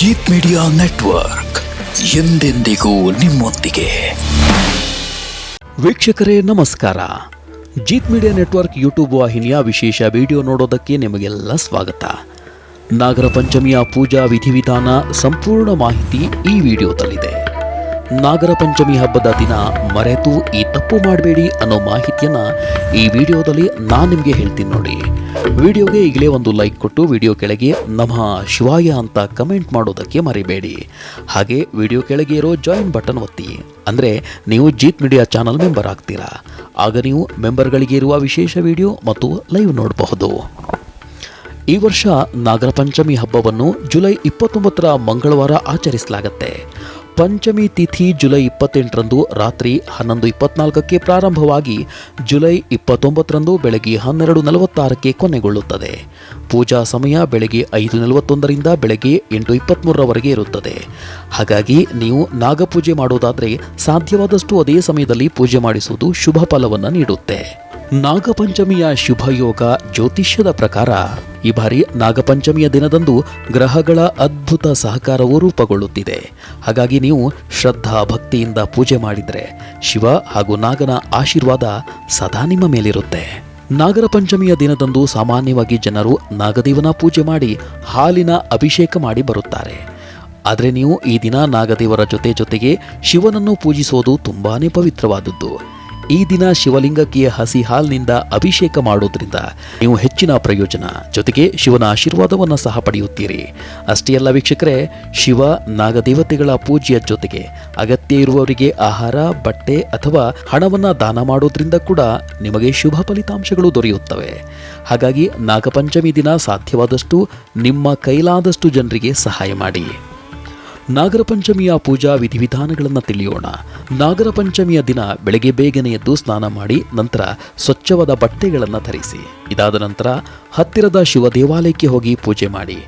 Jeet media network ಎಂದೆಂದಿಗೂ ನಿಮ್ಮೊಂದಿಗೆ. ವೀಕ್ಷಕರೇ, ನಮಸ್ಕಾರ. ಜೀತ್ ಮೀಡಿಯಾ ನೆಟ್ವರ್ಕ್ ಯೂಟ್ಯೂಬ್ ವಾಹಿನಿಯ ವಿಶೇಷ ವಿಡಿಯೋ ನೋಡೋದಕ್ಕೆ ನಿಮಗೆಲ್ಲ ಸ್ವಾಗತ. ನಾಗರ ಪಂಚಮಿಯ ಪೂಜಾ ವಿಧಿವಿಧಾನ ಸಂಪೂರ್ಣ ಮಾಹಿತಿ ಈ ವಿಡಿಯೋದಲ್ಲಿದೆ. ನಾಗರ ಪಂಚಮಿ ಹಬ್ಬದ ದಿನ ಮರೆತು ಈ ತಪ್ಪು ಮಾಡಬೇಡಿ ಅನ್ನೋ ಮಾಹಿತಿಯನ್ನ ಈ ವಿಡಿಯೋದಲ್ಲಿ ನಾನು ನಿಮಗೆ ಹೇಳ್ತೀನಿ ನೋಡಿ. ವಿಡಿಯೋಗೆ ಈಗಲೇ ಒಂದು ಲೈಕ್ ಕೊಟ್ಟು ವಿಡಿಯೋ ಕೆಳಗೆ ನಮಃ ಶಿವಾಯ ಅಂತ ಕಮೆಂಟ್ ಮಾಡೋದಕ್ಕೆ ಮರಿಬೇಡಿ. ಹಾಗೆ ವಿಡಿಯೋ ಕೆಳಗೆ ಇರೋ ಜಾಯಿನ್ ಬಟನ್ ಒತ್ತಿ. ಅಂದರೆ ನೀವು ಜೀತ್ ಮೀಡಿಯಾ ಚಾನಲ್ ಮೆಂಬರ್ ಆಗ್ತೀರಾ. ಆಗ ನೀವು ಮೆಂಬರ್ಗಳಿಗೆ ಇರುವ ವಿಶೇಷ ವಿಡಿಯೋ ಮತ್ತು ಲೈವ್ ನೋಡಬಹುದು. ಈ ವರ್ಷ ನಾಗರ ಪಂಚಮಿ ಹಬ್ಬವನ್ನು ಜುಲೈ ಇಪ್ಪತ್ತೊಂಬತ್ತರ ಮಂಗಳವಾರ ಆಚರಿಸಲಾಗುತ್ತೆ. ಪಂಚಮಿ ತಿಥಿ ಜುಲೈ ಇಪ್ಪತ್ತೆಂಟರಂದು ರಾತ್ರಿ ಹನ್ನೊಂದು ಇಪ್ಪತ್ನಾಲ್ಕಕ್ಕೆ ಪ್ರಾರಂಭವಾಗಿ ಜುಲೈ ಇಪ್ಪತ್ತೊಂಬತ್ತರಂದು ಬೆಳಗ್ಗೆ ಹನ್ನೆರಡು ನಲವತ್ತಾರಕ್ಕೆ ಕೊನೆಗೊಳ್ಳುತ್ತದೆ. ಪೂಜಾ ಸಮಯ ಬೆಳಗ್ಗೆ ಐದು ನಲವತ್ತೊಂದರಿಂದ ಬೆಳಗ್ಗೆ ಎಂಟು ಇಪ್ಪತ್ತ್ಮೂರರವರೆಗೆ ಇರುತ್ತದೆ. ಹಾಗಾಗಿ ನೀವು ನಾಗಪೂಜೆ ಮಾಡೋದಾದರೆ ಸಾಧ್ಯವಾದಷ್ಟು ಅದೇ ಸಮಯದಲ್ಲಿ ಪೂಜೆ ಮಾಡಿಸುವುದು ಶುಭ ಫಲವನ್ನು ನೀಡುತ್ತೆ. ನಾಗಪಂಚಮಿಯ ಶುಭಯೋಗ ಜ್ಯೋತಿಷ್ಯದ ಪ್ರಕಾರ. ಈ ಬಾರಿ ನಾಗಪಂಚಮಿಯ ದಿನದಂದು ಗ್ರಹಗಳ ಅದ್ಭುತ ಸಹಕಾರವು ರೂಪುಗೊಳ್ಳುತ್ತಿದೆ. ಹಾಗಾಗಿ ನೀವು ಶ್ರದ್ಧಾ ಭಕ್ತಿಯಿಂದ ಪೂಜೆ ಮಾಡಿದರೆ ಶಿವ ಹಾಗೂ ನಾಗನ ಆಶೀರ್ವಾದ ಸದಾ ನಿಮ್ಮ ಮೇಲಿರುತ್ತೆ. ನಾಗರ ಪಂಚಮಿಯ ದಿನದಂದು ಸಾಮಾನ್ಯವಾಗಿ ಜನರು ನಾಗದೇವನ ಪೂಜೆ ಮಾಡಿ ಹಾಲಿನ ಅಭಿಷೇಕ ಮಾಡಿ ಬರುತ್ತಾರೆ. ಆದರೆ ನೀವು ಈ ದಿನ ನಾಗದೇವರ ಜೊತೆ ಜೊತೆಗೆ ಶಿವನನ್ನು ಪೂಜಿಸೋದು ತುಂಬಾನೇ ಪವಿತ್ರವಾದದ್ದು. ಈ ದಿನ ಶಿವಲಿಂಗಕ್ಕೆ ಹಸಿ ಹಾಲಿನಿಂದ ಅಭಿಷೇಕ ಮಾಡೋದ್ರಿಂದ ನೀವು ಹೆಚ್ಚಿನ ಪ್ರಯೋಜನ. ಜೊತೆಗೆ ಶಿವನ ಆಶೀರ್ವಾದವನ್ನು ಸಹ ಪಡೆಯುತ್ತೀರಿ. ಅಷ್ಟೇ ಅಲ್ಲ ವೀಕ್ಷಕರೇ, ಶಿವ ನಾಗದೇವತೆಗಳ ಪೂಜೆಯ ಜೊತೆಗೆ ಅಗತ್ಯ ಇರುವವರಿಗೆ ಆಹಾರ, ಬಟ್ಟೆ ಅಥವಾ ಹಣವನ್ನು ದಾನ ಮಾಡೋದ್ರಿಂದ ಕೂಡ ನಿಮಗೆ ಶುಭ ಫಲಿತಾಂಶಗಳು ದೊರೆಯುತ್ತವೆ. ಹಾಗಾಗಿ ನಾಗಪಂಚಮಿ ದಿನ ಸಾಧ್ಯವಾದಷ್ಟು ನಿಮ್ಮ ಕೈಲಾದಷ್ಟು ಜನರಿಗೆ ಸಹಾಯ ಮಾಡಿ. ನಾಗರ ಪಂಚಮಿಯ ಪೂಜಾ ವಿಧಿವಿಧಾನಗಳನ್ನು ತಿಳಿಯೋಣ. ನಾಗರ ಪಂಚಮಿಯ ದಿನ ಬೆಳಗ್ಗೆ ಬೇಗನೆ ಎದ್ದು ಸ್ನಾನ ಮಾಡಿ ನಂತರ ಸ್ವಚ್ಛವಾದ ಬಟ್ಟೆಗಳನ್ನು ಧರಿಸಿ. ಇದಾದ ನಂತರ ಹತ್ತಿರದ ಶಿವ ದೇವಾಲಯಕ್ಕೆ ಹೋಗಿ ಪೂಜೆ ಮಾಡಿ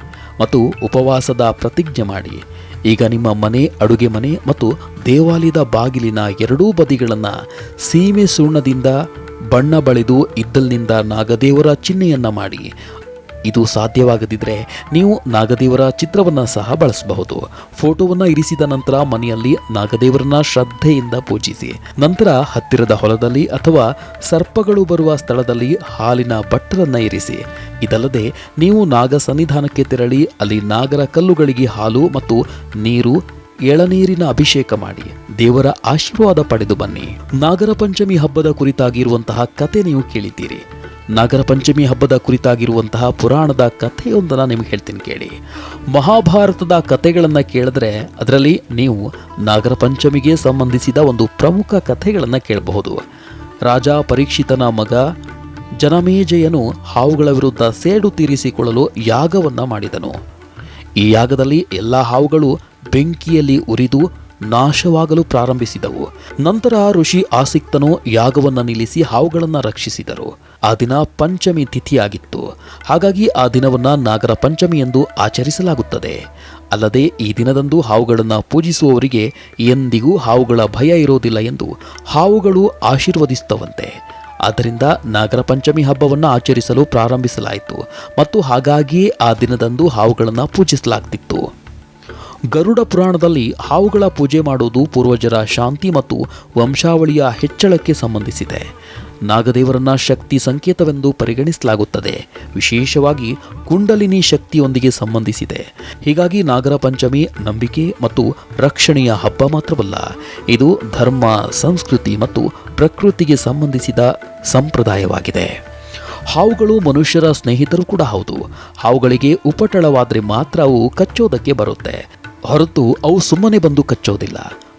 ಮತ್ತು ಉಪವಾಸದ ಪ್ರತಿಜ್ಞೆ ಮಾಡಿ. ಈಗ ನಿಮ್ಮ ಮನೆ, ಅಡುಗೆ ಮನೆ ಮತ್ತು ದೇವಾಲಯದ ಬಾಗಿಲಿನ ಎರಡೂ ಬದಿಗಳನ್ನು ಸೀಮೆ ಸುಣ್ಣದಿಂದ ಬಣ್ಣ ಬಳಿದು ಇದ್ದಲ್ನಿಂದ ನಾಗದೇವರ ಚಿಹ್ನೆಯನ್ನ ಮಾಡಿ. ಇದು ಸಾಧ್ಯವಾಗದಿದ್ದರೆ ನೀವು ನಾಗದೇವರ ಚಿತ್ರವನ್ನು ಸಹ ಬಳಸಬಹುದು. ಫೋಟೋವನ್ನು ಇರಿಸಿದ ನಂತರ ಮನೆಯಲ್ಲಿ ನಾಗದೇವರನ್ನ ಶ್ರದ್ಧೆಯಿಂದ ಪೂಜಿಸಿ. ನಂತರ ಹತ್ತಿರದ ಹೊಲದಲ್ಲಿ ಅಥವಾ ಸರ್ಪಗಳು ಬರುವ ಸ್ಥಳದಲ್ಲಿ ಹಾಲಿನ ಬಟ್ಟರನ್ನ ಇರಿಸಿ. ಇದಲ್ಲದೆ ನೀವು ನಾಗ ಸನ್ನಿಧಾನಕ್ಕೆ ತೆರಳಿ ಅಲ್ಲಿ ನಾಗರ ಕಲ್ಲುಗಳಿಗೆ ಹಾಲು ಮತ್ತು ನೀರು, ಎಳನೀರಿನ ಅಭಿಷೇಕ ಮಾಡಿ. ದೇವರ ಆಶೀರ್ವಾದ ಪಡೆದು ಬನ್ನಿ. ನಾಗರ ಪಂಚಮಿ ಹಬ್ಬದ ಕುರಿತಾಗಿರುವಂತಹ ಕತೆ ನೀವು ಕೇಳಿದ್ದೀರಿ. ನಾಗರ ಪಂಚಮಿ ಹಬ್ಬದ ಕುರಿತಾಗಿರುವಂತಹ ಪುರಾಣದ ಕಥೆಯೊಂದನ್ನು ನಿಮಗೆ ಹೇಳ್ತೀನಿ ಕೇಳಿ. ಮಹಾಭಾರತದ ಕಥೆಗಳನ್ನು ಕೇಳಿದ್ರೆ ಅದರಲ್ಲಿ ನೀವು ನಾಗರ ಪಂಚಮಿಗೆ ಸಂಬಂಧಿಸಿದ ಒಂದು ಪ್ರಮುಖ ಕಥೆಗಳನ್ನು ಕೇಳಬಹುದು. ರಾಜ ಪರೀಕ್ಷಿತನ ಮಗ ಜನಮೇಜಯನು ಹಾವುಗಳ ವಿರುದ್ಧ ಸೇಡು ತೀರಿಸಿಕೊಳ್ಳಲು ಯಾಗವನ್ನ ಮಾಡಿದನು. ಈ ಯಾಗದಲ್ಲಿ ಎಲ್ಲ ಹಾವುಗಳು ಬೆಂಕಿಯಲ್ಲಿ ಉರಿದು ನಾಶವಾಗಲು ಪ್ರಾರಂಭಿಸಿದವು. ನಂತರ ಋಷಿ ಆಸಕ್ತನು ಯಾಗವನ್ನು ನಿಲ್ಲಿಸಿ ಹಾವುಗಳನ್ನು ರಕ್ಷಿಸಿದರು. ಆ ದಿನ ಪಂಚಮಿ ತಿಥಿಯಾಗಿತ್ತು. ಹಾಗಾಗಿ ಆ ದಿನವನ್ನ ನಾಗರ ಪಂಚಮಿ ಎಂದು ಆಚರಿಸಲಾಗುತ್ತದೆ. ಅಲ್ಲದೆ ಈ ದಿನದಂದು ಹಾವುಗಳನ್ನು ಪೂಜಿಸುವವರಿಗೆ ಎಂದಿಗೂ ಹಾವುಗಳ ಭಯ ಇರೋದಿಲ್ಲ ಎಂದು ಹಾವುಗಳು ಆಶೀರ್ವದಿಸುತ್ತವಂತೆ. ಆದ್ದರಿಂದ ನಾಗರ ಪಂಚಮಿ ಹಬ್ಬವನ್ನು ಆಚರಿಸಲು ಪ್ರಾರಂಭಿಸಲಾಯಿತು. ಮತ್ತು ಹಾಗಾಗಿಯೇ ಆ ದಿನದಂದು ಹಾವುಗಳನ್ನು ಪೂಜಿಸಲಾಗ್ತಿತ್ತು. ಗರುಡ ಪುರಾಣದಲ್ಲಿ ಹಾವುಗಳ ಪೂಜೆ ಮಾಡುವುದು ಪೂರ್ವಜರ ಶಾಂತಿ ಮತ್ತು ವಂಶಾವಳಿಯ ಹೆಚ್ಚಳಕ್ಕೆ ಸಂಬಂಧಿಸಿದೆ. ನಾಗದೇವರನ್ನ ಶಕ್ತಿ ಸಂಕೇತವೆಂದು ಪರಿಗಣಿಸಲಾಗುತ್ತದೆ. ವಿಶೇಷವಾಗಿ ಕುಂಡಲಿನಿ ಶಕ್ತಿಯೊಂದಿಗೆ ಸಂಬಂಧಿಸಿದೆ. ಹೀಗಾಗಿ ನಾಗರ ಪಂಚಮಿ ನಂಬಿಕೆ ಮತ್ತು ರಕ್ಷಣೆಯ ಹಬ್ಬ ಮಾತ್ರವಲ್ಲ, ಇದು ಧರ್ಮ, ಸಂಸ್ಕೃತಿ ಮತ್ತು ಪ್ರಕೃತಿಗೆ ಸಂಬಂಧಿಸಿದ ಸಂಪ್ರದಾಯವಾಗಿದೆ. ಹಾವುಗಳು ಮನುಷ್ಯರ ಸ್ನೇಹಿತರು ಕೂಡ ಹೌದು. ಹಾವುಗಳಿಗೆ ಉಪಟಳವಾದರೆ ಮಾತ್ರ ಅವು ಕಚ್ಚೋದಕ್ಕೆ ಬರುತ್ತೆ. ಹೊರತು ಅವು ಸುಮ್ಮನೆ ಬಂದು ಕಚ್ಚೋದಿಲ್ಲ.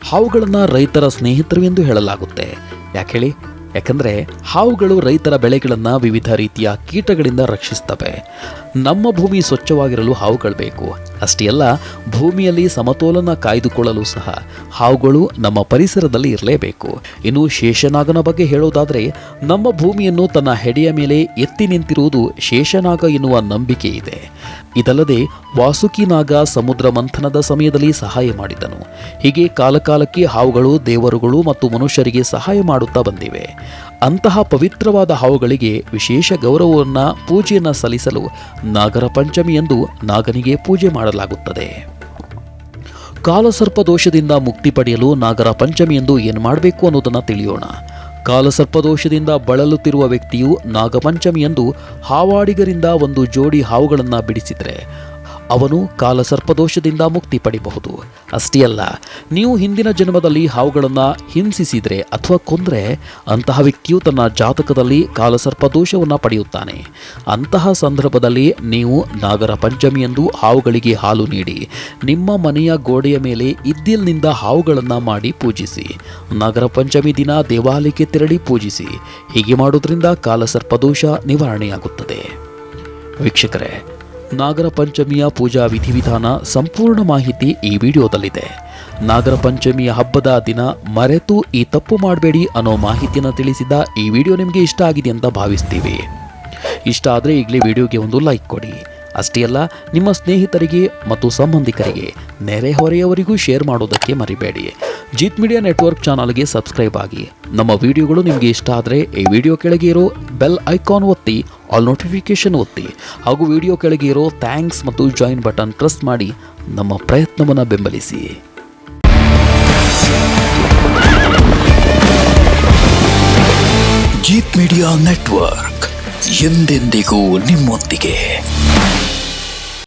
ಹಾವುಗಳನ್ನು ರೈತರ ಸ್ನೇಹಿತರು ಎಂದು ಹೇಳಲಾಗುತ್ತೆ. ಯಾಕೆ ಹೇಳಿ? ಯಾಕಂದರೆ ಹಾವುಗಳು ರೈತರ ಬೆಳೆಗಳನ್ನು ವಿವಿಧ ರೀತಿಯ ಕೀಟಗಳಿಂದ ರಕ್ಷಿಸ್ತವೆ. ನಮ್ಮ ಭೂಮಿ ಸ್ವಚ್ಛವಾಗಿರಲು ಹಾವುಗಳು ಬೇಕು. ಅಷ್ಟೇ ಅಲ್ಲ ಭೂಮಿಯಲ್ಲಿ ಸಮತೋಲನ ಕಾಯ್ದುಕೊಳ್ಳಲು ಸಹ ಹಾವುಗಳು ನಮ್ಮ ಪರಿಸರದಲ್ಲಿ ಇರಲೇಬೇಕು. ಇನ್ನು ಶೇಷನಾಗನ ಬಗ್ಗೆ ಹೇಳೋದಾದರೆ, ನಮ್ಮ ಭೂಮಿಯನ್ನು ತನ್ನ ಹೆಡೆಯ ಮೇಲೆ ಎತ್ತಿ ನಿಂತಿರುವುದು ಶೇಷನಾಗ ಎನ್ನುವ ನಂಬಿಕೆ ಇದೆ. ಇದಲ್ಲದೆ ವಾಸುಕಿನಾಗ ಸಮುದ್ರ ಮಂಥನದ ಸಮಯದಲ್ಲಿ ಸಹಾಯ ಮಾಡಿದನು. ಹೀಗೆ ಕಾಲಕಾಲಕ್ಕೆ ಹಾವುಗಳು ದೇವರುಗಳು ಮತ್ತು ಮನುಷ್ಯರಿಗೆ ಸಹಾಯ ಮಾಡುತ್ತಾ ಬಂದಿವೆ. ಅಂತಹ ಪವಿತ್ರವಾದ ಹಾವುಗಳಿಗೆ ವಿಶೇಷ ಗೌರವವನ್ನು, ಪೂಜೆಯನ್ನು ಸಲ್ಲಿಸಲು ನಾಗರ ಪಂಚಮಿ ಎಂದು ನಾಗನಿಗೆ ಪೂಜೆ ಮಾಡಲಾಗುತ್ತದೆ. ಕಾಲಸರ್ಪ ದೋಷದಿಂದ ಮುಕ್ತಿ ಪಡೆಯಲು ನಾಗರ ಪಂಚಮಿ ಎಂದು ಏನು ಮಾಡಬೇಕು ಅನ್ನೋದನ್ನು ತಿಳಿಯೋಣ. ಕಾಲಸರ್ಪ ದೋಷದಿಂದ ಬಳಲುತ್ತಿರುವ ವ್ಯಕ್ತಿಯು ನಾಗಪಂಚಮಿಯಂದು ಹಾವಾಡಿಗರಿಂದ ಒಂದು ಜೋಡಿ ಹಾವುಗಳನ್ನು ಬಿಡಿಸಿದರೆ ಅವನು ಕಾಲಸರ್ಪದೋಷದಿಂದ ಮುಕ್ತಿ ಪಡಿಬಹುದು. ಅಷ್ಟೇ ಅಲ್ಲ, ನೀವು ಹಿಂದಿನ ಜನ್ಮದಲ್ಲಿ ಹಾವುಗಳನ್ನು ಹಿಂಸಿಸಿದರೆ ಅಥವಾ ಕೊಂದರೆ ಅಂತಹ ವ್ಯಕ್ತಿಯು ತನ್ನ ಜಾತಕದಲ್ಲಿ ಕಾಲಸರ್ಪದೋಷವನ್ನು ಪಡೆಯುತ್ತಾನೆ. ಅಂತಹ ಸಂದರ್ಭದಲ್ಲಿ ನೀವು ನಾಗರ ಪಂಚಮಿ ಎಂದು ಹಾವುಗಳಿಗೆ ಹಾಲು ನೀಡಿ, ನಿಮ್ಮ ಮನೆಯ ಗೋಡೆಯ ಮೇಲೆ ಇದ್ದಿಲ್ನಿಂದ ಹಾವುಗಳನ್ನು ಮಾಡಿ ಪೂಜಿಸಿ ನಾಗರ ಪಂಚಮಿ ದಿನ ದೇವಾಲಯಕ್ಕೆ ತೆರಳಿ ಪೂಜಿಸಿ, ಹೀಗೆ ಮಾಡೋದ್ರಿಂದ ಕಾಲಸರ್ಪದೋಷ ನಿವಾರಣೆಯಾಗುತ್ತದೆ. ವೀಕ್ಷಕರೇ ನಾಗರ ಪಂಚಮಿಯ ಪೂಜಾ ವಿಧಿವಿಧಾನ ಸಂಪೂರ್ಣ ಮಾಹಿತಿ ಈ ವಿಡಿಯೋದಲ್ಲಿದೆ. ನಾಗರ ಪಂಚಮಿಯ ಹಬ್ಬದ ದಿನ ಮರೆತು ಈ ತಪ್ಪು ಮಾಡಬೇಡಿ ಅನ್ನೋ ಮಾಹಿತಿಯನ್ನು ತಿಳಿಸಿದ ಈ ವಿಡಿಯೋ ನಿಮಗೆ ಇಷ್ಟ ಆಗಿದೆ ಅಂತ ಭಾವಿಸ್ತೀವಿ. ಇಷ್ಟ ಆದರೆ ಈಗಲೇ ವಿಡಿಯೋಗೆ ಒಂದು ಲೈಕ್ ಕೊಡಿ. ಅಷ್ಟೇ ಅಲ್ಲ, ನಿಮ್ಮ ಸ್ನೇಹಿತರಿಗೆ ಮತ್ತು ಸಂಬಂಧಿಕರಿಗೆ ನೆರೆಹೊರೆಯವರಿಗೂ ಶೇರ್ ಮಾಡೋದಕ್ಕೆ ಮರಿಬೇಡಿ. ಜಿತ್ ಮೀಡಿಯಾ ನೆಟ್ವರ್ಕ್ ಚಾನಲ್ಗೆ ಸಬ್ಸ್ಕ್ರೈಬ್ ಆಗಿ. ನಮ್ಮ ವಿಡಿಯೋಗಳು ನಿಮಗೆ ಇಷ್ಟ ಆದರೆ ಈ ವಿಡಿಯೋ ಕೆಳಗೆ ಇರೋ ಬೆಲ್ ಐಕಾನ್ ಒತ್ತಿ, ಆಲ್ ನೋಟಿಫಿಕೇಶನ್ ಒತ್ತಿ, ಹಾಗೂ ವಿಡಿಯೋ ಕೆಳಗೆ ಇರೋ ಥ್ಯಾಂಕ್ಸ್ ಮತ್ತು ಜಾಯಿನ್ ಬಟನ್ ಪ್ರೆಸ್ ಮಾಡಿ ನಮ್ಮ ಪ್ರಯತ್ನವನ್ನು ಬೆಂಬಲಿಸಿ. ಜೀತ್ ಮೀಡಿಯಾ ನೆಟ್ವರ್ಕ್ ಎಂದೆಂದಿಗೂ ನಿಮ್ಮೊಂದಿಗೆ.